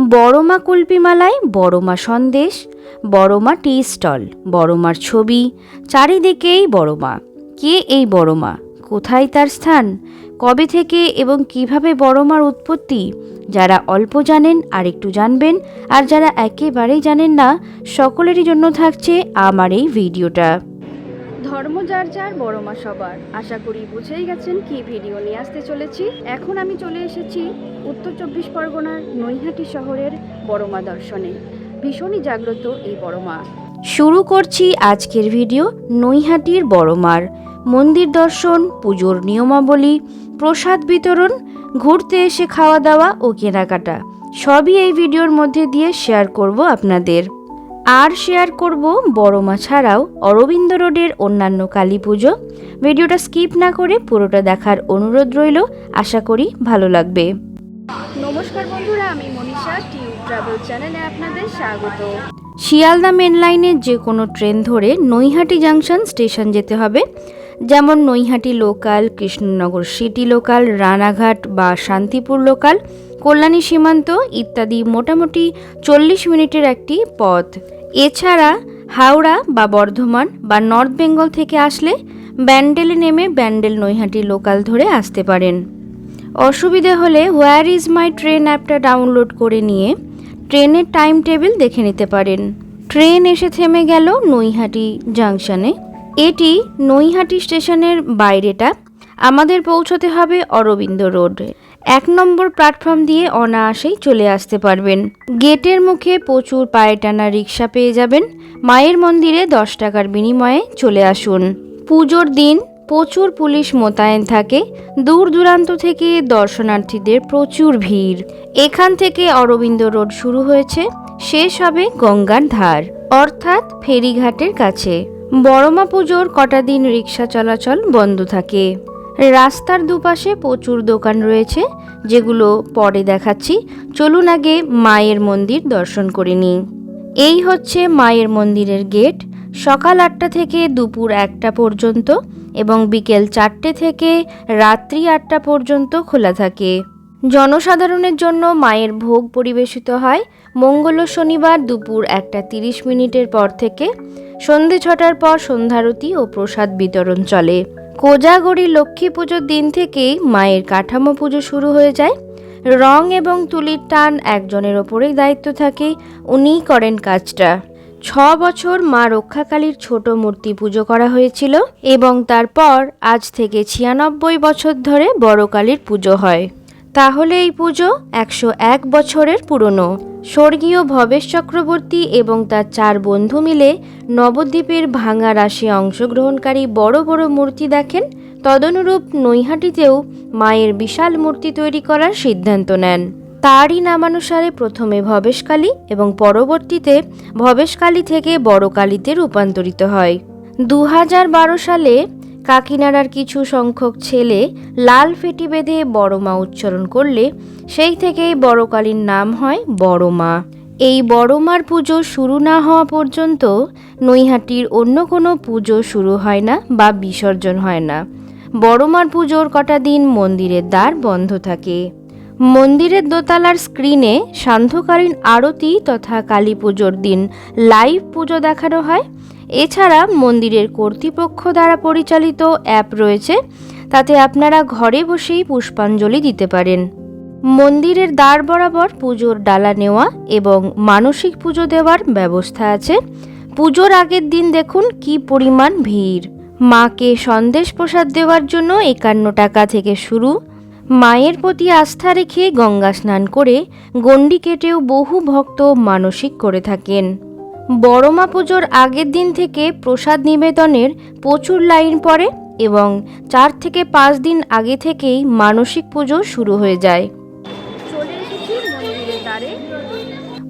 বড়মা কুলপিমালায় বড়মা Sandesh, বড়মা tea stall, বড়মার ছবি, চারিদিকেই বড়মা। কে এই বড়মা? কোথায় তার স্থান? কবে থেকে এবং কীভাবে বড়মার উৎপত্তি? যারা অল্প জানেন আর একটু জানবেন, আর যারা একেবারেই জানেন না, সকলেরই জন্য থাকছে আমার এই ভিডিওটা। ধর্ম যার যার, বড় মা সবার। আশা করি বুঝেই গেছেন কি ভিডিও নিয়ে আসতে চলেছি। এখন আমি চলে এসেছি উত্তর চব্বিশ পরগনার নৈহাটি শহরের বড় মা দর্শনে। ভীষণই জাগ্রত এই বড় মা। শুরু করছি আজকের ভিডিও নৈহাটির বড় মার। মন্দির দর্শন, পুজোর নিয়মাবলী, প্রসাদ বিতরণ, ঘুরতে এসে খাওয়া দাওয়া ও কেনাকাটা। সবই এই ভিডিওর মধ্যে দিয়ে শেয়ার করব আপনাদের। আর শেয়ার করব বড়মা ছাড়াও অরবিন্দ রোডের অন্যান্য কালী পুজো। ভিডিওটা স্কিপ না করে পুরোটা দেখার অনুরোধ রইল। আশা করি ভালো লাগবে। নমস্কার বন্ধুরা আমি মনীষা টিউব ট্রাভেল চ্যানেলে আপনাদের স্বাগত। শিয়ালদা মেন লাইনের যে কোনো ট্রেন ধরে নৈহাটি জাংশন স্টেশন যেতে হবে। যেমন Naihati local Krishnanagar city local Ranaghat বা শান্তিপুর লোকাল কল্যাণী সীমান্ত ইত্যাদি মোটামুটি চল্লিশ মিনিটের একটি পথ। এছাড়া হাওড়া বা বর্ধমান বা নর্থ বেঙ্গল থেকে আসলে ব্যান্ডেলে নেমে ব্যান্ডেল নৈহাটি লোকাল ধরে আসতে পারেন। অসুবিধে হলে হোয়ার ইজ মাই ট্রেন অ্যাপটা ডাউনলোড করে নিয়ে ট্রেনের টাইম টেবিল দেখে নিতে পারেন। ট্রেন এসে থেমে গেল নৈহাটি জাংশনে। এটি নৈহাটি স্টেশনের বাইরেটা। আমাদের পৌঁছতে হবে অরবিন্দ রোড। এক নম্বর প্ল্যাটফর্ম দিয়ে অনায়াসেই চলে আসতে পারবেন। গেটের মুখে প্রচুর পায়ে টানা রিক্সা পেয়ে যাবেন। মায়ের মন্দিরে দশ টাকার বিনিময়ে চলে আসুন। পুজোর দিন প্রচুর পুলিশ মোতায়েন থাকে। দূর দূরান্ত থেকে দর্শনার্থীদের প্রচুর ভিড়। এখান থেকে অরবিন্দ রোড শুরু হয়েছে। শেষ হবে গঙ্গার ধার, অর্থাৎ ফেরিঘাটের কাছে। বড়মা পুজোর কটা দিন রিক্সা চলাচল বন্ধ থাকে। রাস্তার দুপাশে প্রচুর দোকান রয়েছে, যেগুলো পরে দেখাচ্ছি। চলুন আগে মায়ের মন্দির দর্শন করে নিই। এই হচ্ছে মায়ের মন্দিরের গেট। সকাল আটটা থেকে দুপুর একটা পর্যন্ত এবং বিকেল চারটে থেকে রাত্রি আটটা পর্যন্ত খোলা থাকে। জনসাধারণের জন্য মায়ের ভোগ পরিবেশিত হয় মঙ্গল শনিবার দুপুর একটা তিরিশ মিনিটের পর থেকে। সন্ধে ছটার পর সন্ধ্যারতি ও প্রসাদ বিতরণ চলে। কোজাগরি লক্ষ্মী পুজোর দিন থেকেই মায়ের কাঠামো পুজো শুরু হয়ে যায়। রং এবং তুলির টান একজনের ওপরেই দায়িত্ব থাকে, উনিই করেন কাজটা। ছ বছর মা রক্ষাকালীর ছোট মূর্তি পুজো করা হয়েছিল এবং তারপর আজ থেকে ছিয়ানব্বই বছর ধরে বড় কালীর পুজো হয়। তাহলে এই পুজো একশো এক বছরের পুরনো। স্বর্গীয় ভবেশ চক্রবর্তী এবং তার চার বন্ধু মিলে নবদ্বীপের ভাঙা রাশি অংশগ্রহণকারী বড় বড় মূর্তি দেখেন। তদনুরূপ নৈহাটিতেও মায়ের বিশাল মূর্তি তৈরি করার সিদ্ধান্ত নেন। তারই নামানুসারে প্রথমে ভবেশকালী এবং পরবর্তীতে ভবেশকালী থেকে বড়কালীতে রূপান্তরিত হয়। দু হাজার বারো সালে কাকিনাড়ার কিছু সংখ্যক ছেলে লাল ফেটি বেঁধে বড়মা উচ্চারণ করলে সেই থেকেই বড়কালীর নাম হয় বড়মা এই বড়মার পুজো শুরু না হওয়া পর্যন্ত নৈহাটির অন্য কোনো পুজো শুরু হয় না বা বিসর্জন হয় না। বড়মার পুজোর কটা দিন মন্দিরের দ্বার বন্ধ থাকে। মন্দিরের দোতলার স্ক্রিনে সান্ধ্যকালীন আরতি তথা কালী পুজোর দিন লাইভ পুজো দেখানো হয় এছাড়া মন্দিরের কর্তৃপক্ষ দ্বারা পরিচালিত অ্যাপ রয়েছে। তাতে আপনারা ঘরে বসেই পুষ্পাঞ্জলি দিতে পারেন। মন্দিরের দ্বার বরাবর পুজোর ডালা নেওয়া এবং মানসিক পুজো দেওয়ার ব্যবস্থা আছে। পুজোর আগের দিন দেখুন কি পরিমাণ ভিড়। মাকে সন্দেশ প্রসাদ দেওয়ার জন্য একান্ন টাকা থেকে শুরু। মায়ের প্রতি আস্থা রেখে গঙ্গা স্নান করে গণ্ডি কেটেও বহু ভক্ত মানসিক করে থাকেন। বড়মা পুজোর আগের দিন থেকে প্রসাদ নিবেদনের প্রচুর লাইন পড়ে এবং চার থেকে পাঁচ দিন আগে থেকেই মানসিক পুজো শুরু হয়ে যায়।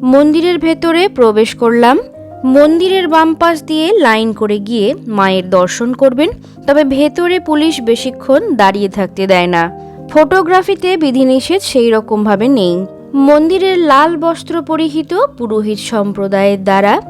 মন্দিরের ভেতরে প্রবেশ করলাম। মন্দিরের বাম পাশ দিয়ে লাইন করে গিয়ে মায়ের দর্শন করবেন। তবে ভেতরে পুলিশ বেশিক্ষণ দাঁড়িয়ে থাকতে দেয় না। ফটোগ্রাফিতে বিধিনিষেধ সেই রকমভাবে নেই। মন্দিরের লাল বস্ত্র পরিহিত পুরোহিত সম্প্রদায়ের দ্বারা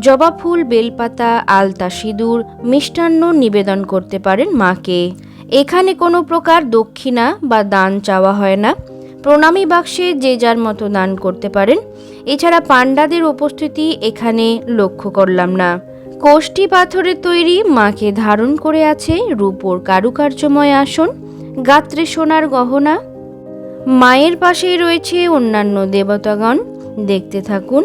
জবা ফুল বেলপাতা, আলতা সিঁদুর মিষ্টান্ন নিবেদন করতে পারেন মাকে। এখানে কোনো প্রকার দক্ষিণা বা দান চাওয়া হয় না। প্রণামী বাক্সে যে যার মতো দান করতে পারেন। এছাড়া পাণ্ডাদের উপস্থিতি এখানে লক্ষ্য করলাম না। কোষ্ঠী পাথরের তৈরি মাকে ধারণ করে আছে রূপোর কারুকার্যময় আসন, গাত্রে সোনার গহনা মায়ের পাশেই রয়েছে অন্যান্য দেবতাগণ। দেখতে থাকুন।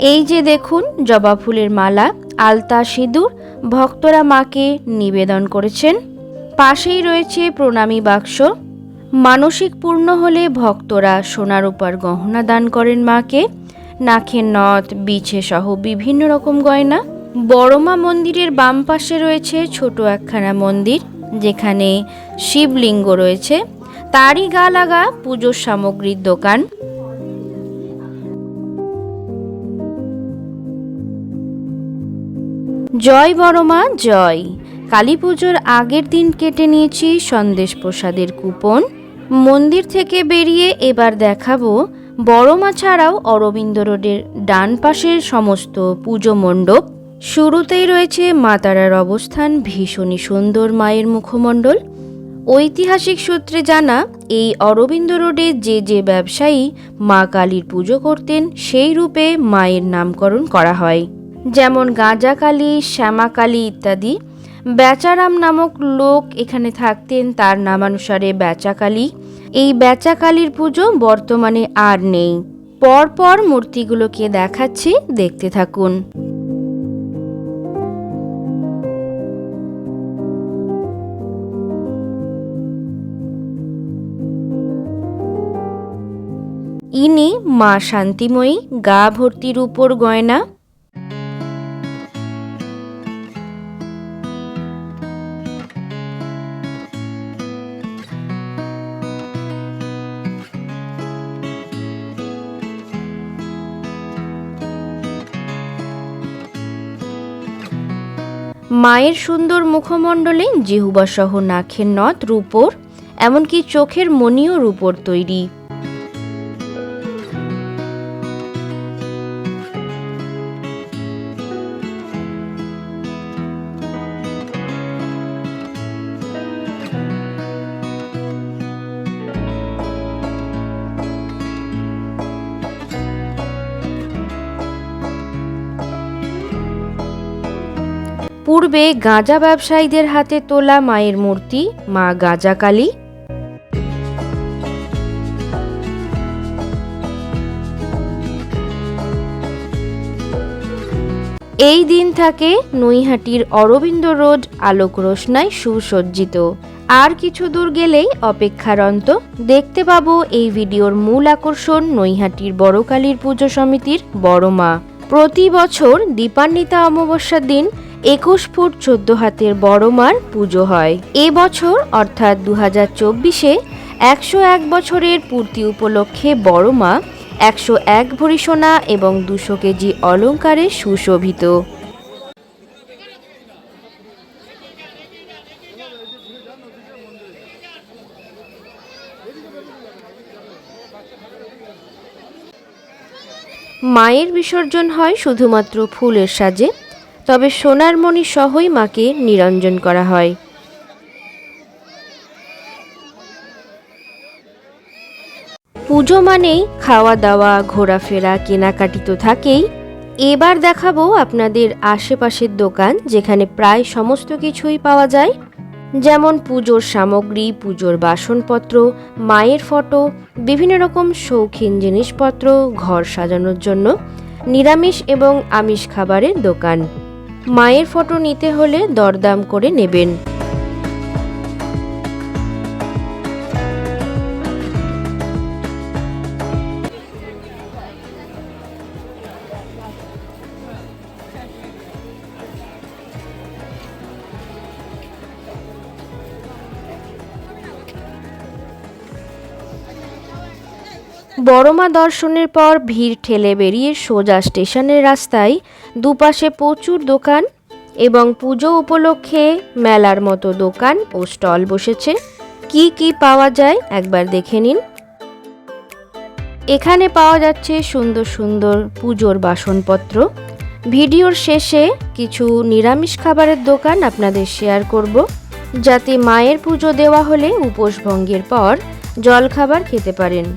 এই যে দেখুন, জবা ফুলের মালা, আলতা সিঁদুর, ভক্তরা মাকে নিবেদন করেছেন। পাশেই রয়েছে প্রণামী বাক্স। মানসিক পূর্ণ হলে ভক্তরা সোনার উপর গহনা দান করেন মাকে। নাখের নথ বিছে সহ বিভিন্ন রকম গয়না। বড়মা মন্দিরের বাম পাশে রয়েছে ছোট একখানা মন্দির, যেখানে শিবলিঙ্গ রয়েছে। তারই গা লাগা পুজোর সামগ্রীর দোকান। জয় বড়মা, জয়। কালী পুজোর আগের দিন কেটে নিয়েছি সন্দেশ প্রসাদের কুপন। মন্দির থেকে বেরিয়ে এবার দেখাবো বড়মা ছাড়াও অরবিন্দ রোডের ডান পাশের সমস্ত পুজো মণ্ডপ, শুরুতেই রয়েছে মাতারার অবস্থান, ভীষণই সুন্দর মায়ের মুখমণ্ডল। ঐতিহাসিক সূত্রে জানা, এই অরবিন্দ রোডে যে যে ব্যবসায়ী মা কালীর পুজো করতেন, সেই রূপে মায়ের নামকরণ করা হয়। যেমন গাঁজা কালী, শ্যামা কালী ইত্যাদি। বেচারাম নামক লোক এখানে থাকতেন, তার নামানুসারে বেচাকালী এই বেচাকালীর পুজো বর্তমানে আর নেই। পরপর মূর্তিগুলোকে দেখাচ্ছি, দেখতে থাকুন। ইনি মা শান্তিময়ী, গা ভর্তির উপর গয়না মায়ের সুন্দর মুখমণ্ডলে জিহুবাসহ নাখের নথ রূপোর এমনকি চোখের মণিও রূপোর তৈরি। পূর্বে গাঁজা ব্যবসায়ীদের হাতে তোলা মায়ের মূর্তি, মা গাঁজা কালী। এই দিন থাকে নৈহাটির অরবিন্দ রোড, আলোক রোশনায় সুসজ্জিত। আর কিছু দূর গেলেই অপেক্ষারন্ত। দেখতে পাবো এই ভিডিওর মূল আকর্ষণ নৈহাটির বড়কালীর পুজো সমিতির বড় মা। প্রতি বছর দীপান্বিতা অমাবস্যার দিন একুশ ফুট চোদ্দ হাতের বড় মার পুজো হয়। এ বছর, অর্থাৎ দু হাজার চব্বিশে, একশো এক বছরের পূর্তি উপলক্ষে বড় মা, একশো এক ভরি সোনা এবং দুশো কেজি অলঙ্কারে সুশোভিত। মায়ের বিসর্জন হয় শুধুমাত্র ফুলের সাজে। তবে সোনার মণি সহই মাকে নিরঞ্জন করা হয়। পুজো মানেই খাওয়া দাওয়া ঘোরাফেরা, কেনাকাটি তো থাকেই। এবার দেখাবো আপনাদের আশেপাশের দোকান, যেখানে প্রায় সমস্ত কিছুই পাওয়া যায়। যেমন পুজোর সামগ্রী, পুজোর বাসনপত্র, মায়ের ফটো, বিভিন্ন রকম শৌখিন জিনিসপত্র, ঘর সাজানোর জন্য, নিরামিষ এবং আমিষ খাবারের দোকান। মায়ের ফটো নিতে হলে দরদাম করে নেবেন। বড়মা দর্শনের পর ভিড় ঠেলে বেরিয়ে সোজা স্টেশনের রাস্তায় দুপাশে প্রচুর দোকান এবং পুজো উপলক্ষে মেলার মতো দোকান ও স্টল বসেছে। কি কি পাওয়া যায় একবার দেখে নিন। এখানে পাওয়া যাচ্ছে সুন্দর সুন্দর পুজোর বাসনপত্র। ভিডিওর শেষে কিছু নিরামিষ খাবারের দোকান আপনাদের শেয়ার করব, যাতে মায়ের পুজো দেওয়া হলে উপোস ভঙ্গের পর জলখাবার খেতে পারেন।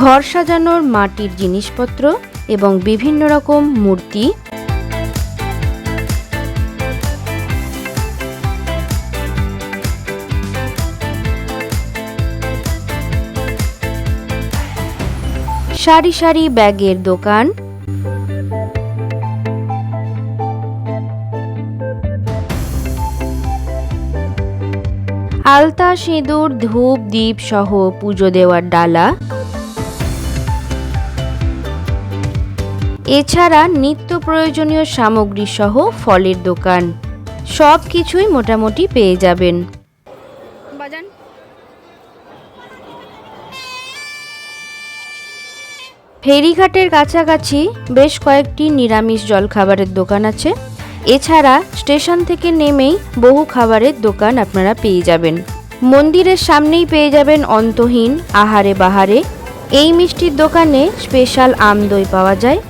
ঘর সাজানোর মাটির জিনিসপত্র এবং বিভিন্ন রকম মূর্তি। সারি সারি ব্যাগের দোকান। আলতা, সিঁদুর, ধূপ দ্বীপ সহ পুজো দেওয়ার ডালা। এছাড়া নিত্য প্রয়োজনীয় সামগ্রী সহ ফলের দোকান। সব কিছুই মোটামুটি পেয়ে যাবেন। বাজান। ফেরিঘাটের কাছাকাছি বেশ কয়েকটি নিরামিষ জলখাবারের দোকান আছে। এছাড়া স্টেশন থেকে নেমেই বহু খাবারের দোকান আপনারা পেয়ে যাবেন। মন্দিরের সামনেই পেয়ে যাবেন অন্তহীন আহারে বাহারে এই মিষ্টির দোকানে স্পেশাল আম দই পাওয়া যায়।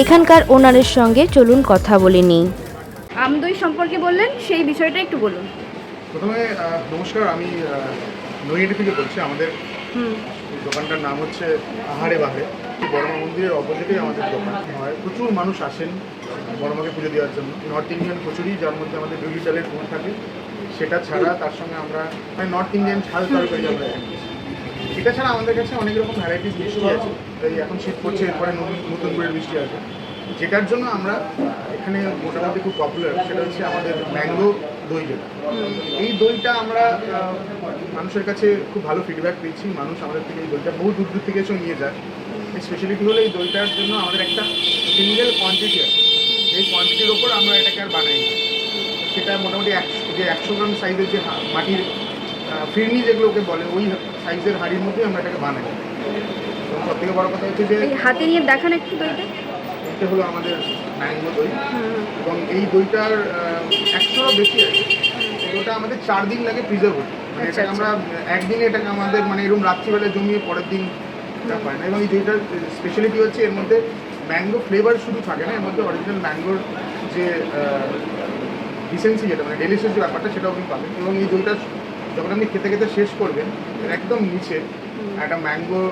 এখানকার ওনারের সঙ্গে চলুন কথা বলে নিই। আমদই সম্পর্কে বললেন সেই বিষয়টা একটু বলুন। প্রথমে নমস্কার আমি নৈহাটি থেকে বলছি আমাদের দোকানটার নাম হচ্ছে আহারে বাহারে বড়মা মন্দিরের অপোজিটেই আমাদের দোকান। হয় প্রচুর মানুষ আসেন বড়মাকে পুজো দেওয়ার জন্য। নর্থ ইন্ডিয়ান কচুরি যার মধ্যে আমাদের বিউলি চালের ফোন থাকে সেটা ছাড়া তার সঙ্গে আমরা মানে নর্থ ইন্ডিয়ান ঝাল তরকারি আমরা। এটা ছাড়া আমাদের কাছে অনেক রকম ভ্যারাইটিস মিষ্টি আছে। এখন শীত পড়ছে, এরপরে নতুন করে মিষ্টি আছে যেটার জন্য আমরা এখানে মোটামুটি খুব পপুলার সেটা হচ্ছে আমাদের ম্যাঙ্গো দই যেটা। এই দইটা আমরা মানুষের কাছে খুব ভালো ফিডব্যাক পেয়েছি। মানুষ আমাদের থেকে এই দইটা বহু দূর দূর থেকে এসেও নিয়ে যায়। স্পেশালিটি হলো, এই দইটার জন্য আমাদের একটা সিঙ্গেল কোয়ান্টিটি আছে। এই কোয়ান্টিটির ওপর আমরা এটাকে আর বানাই না। সেটা মোটামুটি একশো, যে একশো গ্রাম সাইজের যে মাটির ফিরনি যেগুলোকে বলে ওই সাইজের হাঁড়ির মধ্যে আমরা এটাকে বানাই। এবং সব থেকে বড় কথা হচ্ছে যে হাতে নিয়ে দেখান একটু দইটা। এটা হলো আমাদের ম্যাঙ্গো দই। এবং এই দইটার একশোরও বেশি আছে। ওটা আমাদের চার দিন লাগে প্রিজার্ভ হতে। মানে আচ্ছা, এটাকে আমরা একদিনে এটাকে আমাদের মানে এরকম রাত্রিবেলা জমিয়ে পরের দিন এটা হয় না। এবং এই দইটার স্পেশালিটি হচ্ছে এর মধ্যে ম্যাঙ্গো ফ্লেভার শুধু থাকে না এর মধ্যে অরিজিনাল ম্যাঙ্গোর যে ডিসেন্সি যেটা মানে ডেলিশিয়াস যে ব্যাপারটা সেটাও আপনি পাবেন। এবং এই দইটা যখন আপনি খেতে খেতে শেষ করবেন একদম নিচে একটা ম্যাঙ্গো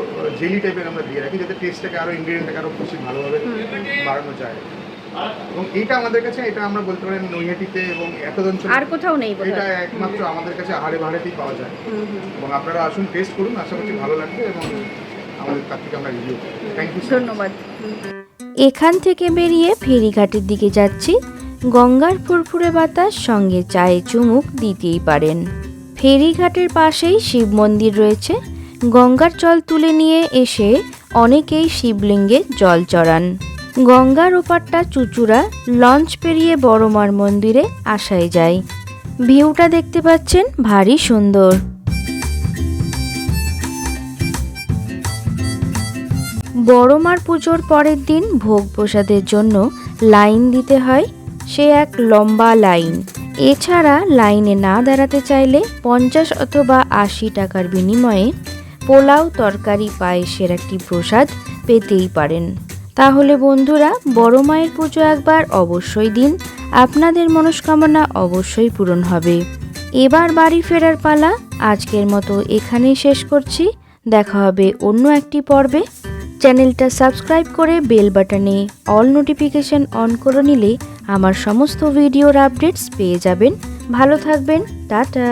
জেলি টাইপের আমরা দিয়ে রাখি যাতে টেস্টটাকে আরও ইনগ্রিডিয়েন্টটাকে আরও বেশি ভালোভাবে বাড়ানো যায়। এবং এইটা আমাদের কাছে এটা আমরা বলতে পারি নৈহাটিতে এবং এত অঞ্চল আর কোথাও নেই এটা একমাত্র আমাদের কাছে আহারে বাহারেতেই পাওয়া যায়। এবং আপনারা আসুন টেস্ট করুন আশা করছি ভালো লাগবে এবং আমাদের তার থেকে আমরা রিভিউ থ্যাংক ইউ ধন্যবাদ। এখান থেকে বেরিয়ে ফেরিঘাটের দিকে যাচ্ছি। গঙ্গার ফুরফুরে বাতাস সঙ্গে চায়ে চুমুক দিতেই পারেন। ফেরিঘাটের পাশেই শিব মন্দির রয়েছে। গঙ্গার জল তুলে নিয়ে এসে অনেকেই শিবলিঙ্গে জল চড়ান। গঙ্গার ওপারটা চুচুড়া লঞ্চ পেরিয়ে বড়মার মন্দিরে আসাই যায়। ভিউটা দেখতে পাচ্ছেন ভারী সুন্দর। বড়মার পুজোর পরের দিন ভোগ প্রসাদের জন্য লাইন দিতে হয়। সে এক লম্বা লাইন। এছাড়া লাইনে না দাঁড়াতে চাইলে পঞ্চাশ অথবা আশি টাকার বিনিময়ে পোলাও তরকারি পায়েসের একটি প্রসাদ পেতেই পারেন। তাহলে বন্ধুরা, বড় মায়ের পুজো একবার অবশ্যই দিন। আপনাদের মনস্কামনা অবশ্যই পূরণ হবে। এবার বাড়ি ফেরার পালা। আজকের মতো এখানেই শেষ করছি। দেখা হবে অন্য একটি পর্বে। চ্যানেলটা সাবস্ক্রাইব করে বেল বাটনে অল নোটিফিকেশন অন করে নিলে আমার সমস্ত ভিডিওর আপডেটস পেয়ে যাবেন। ভালো থাকবেন, টাটা।